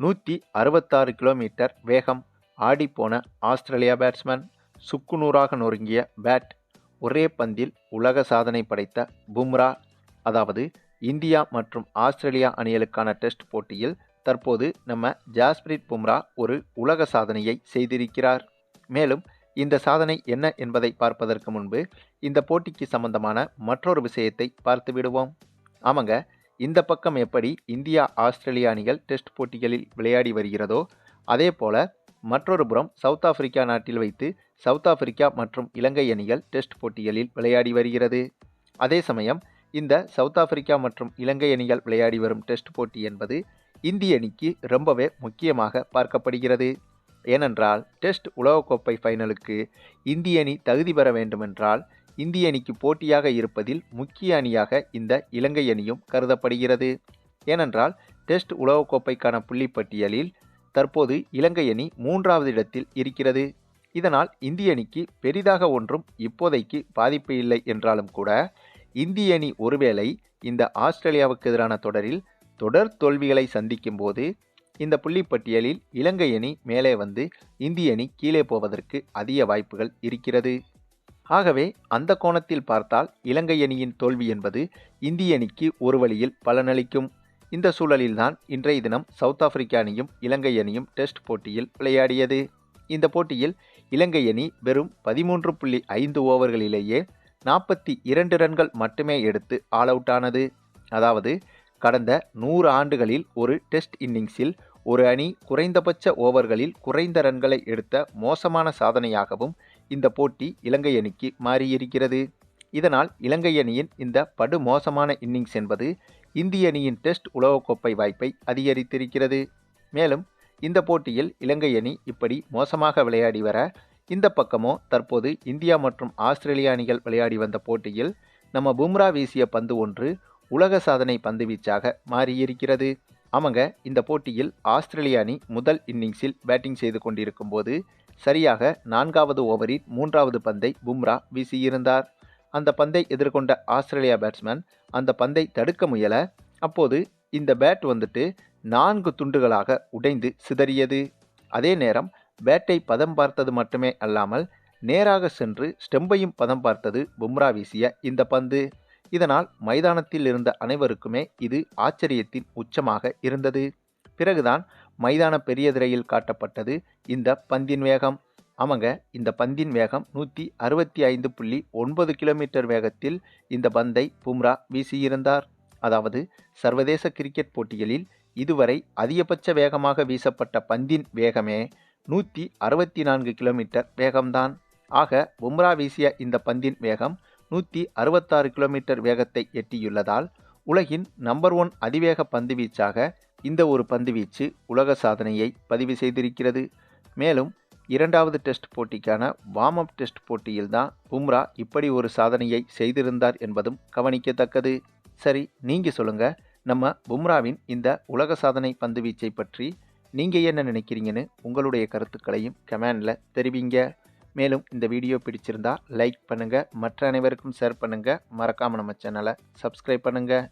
நூற்றி அறுபத்தாறு கிலோமீட்டர் வேகம் ஆடிப்போன ஆஸ்திரேலியா பேட்ஸ்மேன் சுக்குநூறாக நொறுங்கிய பேட் ஒரே பந்தில் உலக சாதனை படைத்த பும்ரா அதாவது இந்தியா மற்றும் ஆஸ்திரேலியா அணிகளுக்கான டெஸ்ட் போட்டியில் தற்போது நம்ம ஜாஸ்பிரிட் பும்ரா ஒரு உலக சாதனையை செய்திருக்கிறார். மேலும் இந்த சாதனை என்ன என்பதை பார்ப்பதற்கு முன்பு இந்த போட்டிக்கு சம்பந்தமான மற்றொரு விஷயத்தை பார்த்து விடுவோம் ஆமாங்க இந்த பக்கம் எப்படி இந்தியா ஆஸ்திரேலிய அணிகள் டெஸ்ட் போட்டிகளில் விளையாடி வருகிறதோ அதே போல மற்றொரு புறம் சவுத் ஆப்பிரிக்கா நாட்டில் வைத்து சவுத் ஆப்பிரிக்கா மற்றும் இலங்கை அணிகள் டெஸ்ட் போட்டிகளில் விளையாடி வருகிறது. அதே சமயம் இந்த சவுத் ஆப்பிரிக்கா மற்றும் இலங்கை அணிகள் விளையாடி வரும் டெஸ்ட் போட்டி என்பது இந்திய அணிக்கு ரொம்பவே முக்கியமாக பார்க்கப்படுகிறது. ஏனென்றால் டெஸ்ட் உலகக்கோப்பை ஃபைனலுக்கு இந்திய அணி தகுதி பெற வேண்டுமென்றால் இந்திய அணிக்கு போட்டியாக இருப்பதில் முக்கிய அணியாக இந்த இலங்கை அணியும் கருதப்படுகிறது. ஏனென்றால் டெஸ்ட் உலகக்கோப்பைக்கான புள்ளிப்பட்டியலில் தற்போது இலங்கை அணி மூன்றாவது இடத்தில் இருக்கிறது. இதனால் இந்திய அணிக்கு பெரிதாக ஒன்றும் இப்போதைக்கு பாதிப்பு இல்லை என்றாலும் கூட இந்திய அணி ஒருவேளை இந்த ஆஸ்திரேலியாவுக்கு எதிரான தொடரில் தொடர் தோல்விகளை சந்திக்கும் போது இந்த புள்ளிப்பட்டியலில் இலங்கை அணி மேலே வந்து இந்திய அணி கீழே போவதற்கு அதிக வாய்ப்புகள் இருக்கிறது. ஆகவே அந்த கோணத்தில் பார்த்தால் இலங்கை அணியின் தோல்வி என்பது இந்திய அணிக்கு ஒரு வழியில் பலனளிக்கும். இந்த சூழலில்தான் இன்றைய தினம் சவுத் ஆப்பிரிக்கா அணியும் இலங்கை அணியும் டெஸ்ட் போட்டியில் விளையாடியது. இந்த போட்டியில் இலங்கை அணி வெறும் பதிமூன்று புள்ளி ஐந்து ஓவர்களிலேயே நாற்பத்தி இரண்டு ரன்கள் மட்டுமே எடுத்து ஆல் அவுட் ஆனது. அதாவது கடந்த நூறு ஆண்டுகளில் ஒரு டெஸ்ட் இன்னிங்ஸில் ஒரு அணி குறைந்தபட்ச ஓவர்களில் குறைந்த ரன்களை எடுத்த மோசமான சாதனையாகவும் இந்த போட்டி இலங்கை அணிக்கு மாறியிருக்கிறது. இதனால் இலங்கை அணியின் இந்த படுமோசமான இன்னிங்ஸ் என்பது இந்திய அணியின் டெஸ்ட் உலகக்கோப்பை வாய்ப்பை அதிகரித்திருக்கிறது. மேலும் இந்த போட்டியில் இலங்கை அணி இப்படி மோசமாக விளையாடி வர இந்த பக்கமோ தற்போது இந்தியா மற்றும் ஆஸ்திரேலியா அணிகள் விளையாடி வந்த போட்டியில் நம்ம பும்ரா வீசிய பந்து ஒன்று உலக சாதனை பந்து வீச்சாக மாறியிருக்கிறது. அவங்க இந்த போட்டியில் ஆஸ்திரேலிய அணி முதல் இன்னிங்ஸில் பேட்டிங் செய்து கொண்டிருக்கும் போது சரியாக நான்காவது ஓவரில் மூன்றாவது பந்தை பும்ரா வீசியிருந்தார். அந்த பந்தை எதிர்கொண்ட ஆஸ்திரேலியா பேட்ஸ்மேன் அந்த பந்தை தடுக்க முயல அப்போது இந்த பேட் வந்துட்டு நான்கு துண்டுகளாக உடைந்து சிதறியது. அதே நேரம் பேட்டை பதம் பார்த்தது மட்டுமே அல்லாமல் நேராக சென்று ஸ்டெம்பையும் பதம் பார்த்தது பும்ரா வீசிய இந்த பந்து. இதனால் மைதானத்தில் இருந்த அனைவருக்குமே இது ஆச்சரியத்தின் உச்சமாக இருந்தது. பிறகுதான் மைதான பெரிய திரையில் காட்டப்பட்டது இந்த பந்தின் வேகம். ஆமாங்க இந்த பந்தின் வேகம் நூற்றி அறுபத்தி ஐந்து புள்ளி ஒன்பது கிலோமீட்டர் வேகத்தில் இந்த பந்தை பும்ரா வீசியிருந்தார். அதாவது சர்வதேச கிரிக்கெட் போட்டிகளில் இதுவரை அதிகபட்ச வேகமாக வீசப்பட்ட பந்தின் வேகமே நூற்றி அறுபத்தி நான்கு கிலோமீட்டர் வேகம்தான். ஆக பும்ரா வீசிய இந்த பந்தின் வேகம் நூற்றி அறுபத்தாறு கிலோமீட்டர் வேகத்தை எட்டியுள்ளதால் உலகின் நம்பர் ஒன் அதிவேக பந்து வீச்சாக இந்த ஒரு பந்து வீச்சு உலக சாதனையை பதிவு செய்திருக்கிறது. மேலும் இரண்டாவது டெஸ்ட் போட்டிக்கான வார்ம் அப் டெஸ்ட் போட்டியில்தான் பும்ரா இப்படி ஒரு சாதனையை செய்திருந்தார் என்பதும் கவனிக்கத்தக்கது. சரி நீங்கள் சொல்லுங்கள் நம்ம பும்ராவின் இந்த உலக சாதனை பந்து வீச்சை பற்றி நீங்கள் என்ன நினைக்கிறீங்கன்னு உங்களுடைய கருத்துக்களையும் கமெண்டில் தெரிவிங்க. மேலும் இந்த வீடியோ பிடிச்சிருந்தா லைக் பண்ணுங்கள் மற்ற அனைவருக்கும் ஷேர் பண்ணுங்கள் மறக்காமல் நம்ம சேனலை சப்ஸ்கிரைப் பண்ணுங்கள்